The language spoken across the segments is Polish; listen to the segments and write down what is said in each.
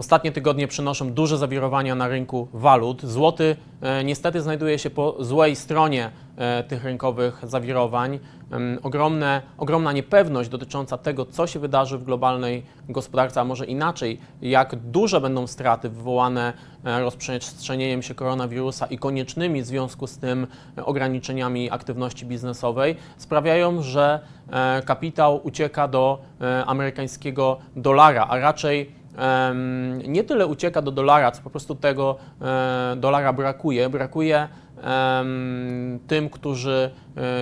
Ostatnie tygodnie przynoszą duże zawirowania na rynku walut. Złoty e, niestety znajduje się po złej stronie e, tych rynkowych zawirowań. Ogromne, ogromna niepewność dotycząca tego, co się wydarzy w globalnej gospodarce, a może inaczej, jak duże będą straty wywołane e, rozprzestrzenieniem się koronawirusa i koniecznymi w związku z tym ograniczeniami aktywności biznesowej, sprawiają, że kapitał ucieka do amerykańskiego dolara, a raczej nie tyle ucieka do dolara, co po prostu tego e, dolara brakuje. Brakuje tym, którzy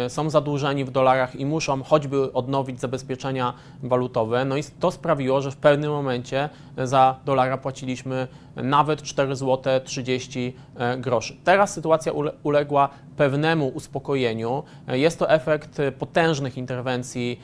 e, są zadłużeni w dolarach i muszą choćby odnowić zabezpieczenia walutowe. No i to sprawiło, że w pewnym momencie za dolara płaciliśmy nawet 4 zł 30 e, groszy. Teraz sytuacja ule- uległa pewnemu uspokojeniu. E, Jest to efekt e, potężnych interwencji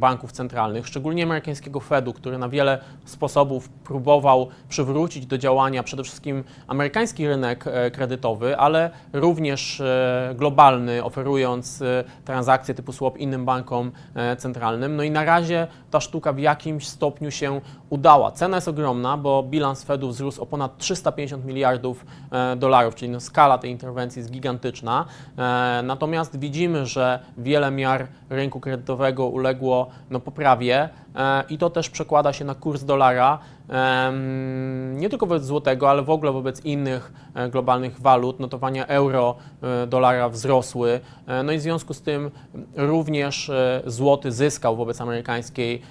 banków centralnych, szczególnie amerykańskiego Fedu, który na wiele sposobów próbował przywrócić do działania przede wszystkim amerykański rynek e, kredytowy, ale również e, globalny, oferując e, transakcje typu swap innym bankom e, centralnym. No i na razie ta sztuka w jakimś stopniu się udała. Cena jest ogromna, bo bilans Fedu wzrósł o ponad 350 miliardów dolarów, czyli no skala tej interwencji jest gigantyczna. Natomiast widzimy, że wiele miar rynku kredytowego uległo no, poprawie i to też przekłada się na kurs dolara. Nie tylko wobec złotego, ale w ogóle wobec innych e, globalnych walut. Notowania euro, e, dolara wzrosły. E, No i w związku z tym również złoty zyskał wobec amerykańskiej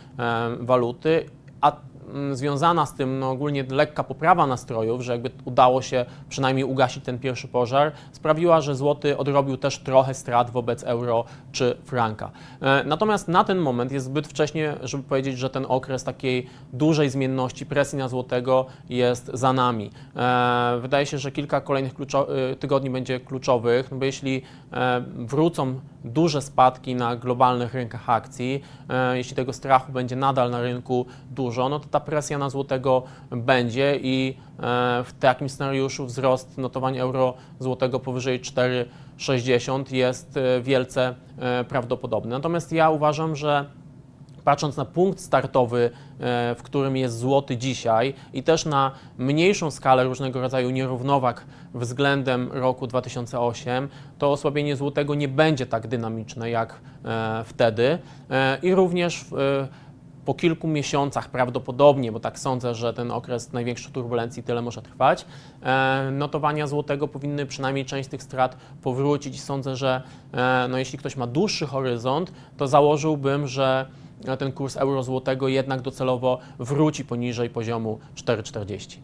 waluty, a związana z tym no, ogólnie lekka poprawa nastrojów, że jakby udało się przynajmniej ugasić ten pierwszy pożar, sprawiła, że złoty odrobił też trochę strat wobec euro czy franka. E, Natomiast na ten moment jest zbyt wcześnie, żeby powiedzieć, że ten okres takiej dużej zmienności, presji na złotego jest za nami. E, Wydaje się, że kilka kolejnych y, tygodni będzie kluczowych, no bo jeśli e, wrócą duże spadki na globalnych rynkach akcji, e, jeśli tego strachu będzie nadal na rynku dużo, no to ta presja na złotego będzie i e, w takim scenariuszu wzrost notowań euro złotego powyżej 4,60 jest e, wielce prawdopodobny. Natomiast ja uważam, że patrząc na punkt startowy, e, w którym jest złoty dzisiaj i też na mniejszą skalę różnego rodzaju nierównowag względem roku 2008, to osłabienie złotego nie będzie tak dynamiczne jak e, wtedy. E, i również po kilku miesiącach prawdopodobnie, bo tak sądzę, że ten okres największej turbulencji tyle może trwać, notowania złotego powinny przynajmniej część tych strat powrócić. Sądzę, że no, jeśli ktoś ma dłuższy horyzont, to założyłbym, że ten kurs euro złotego jednak docelowo wróci poniżej poziomu 4,40.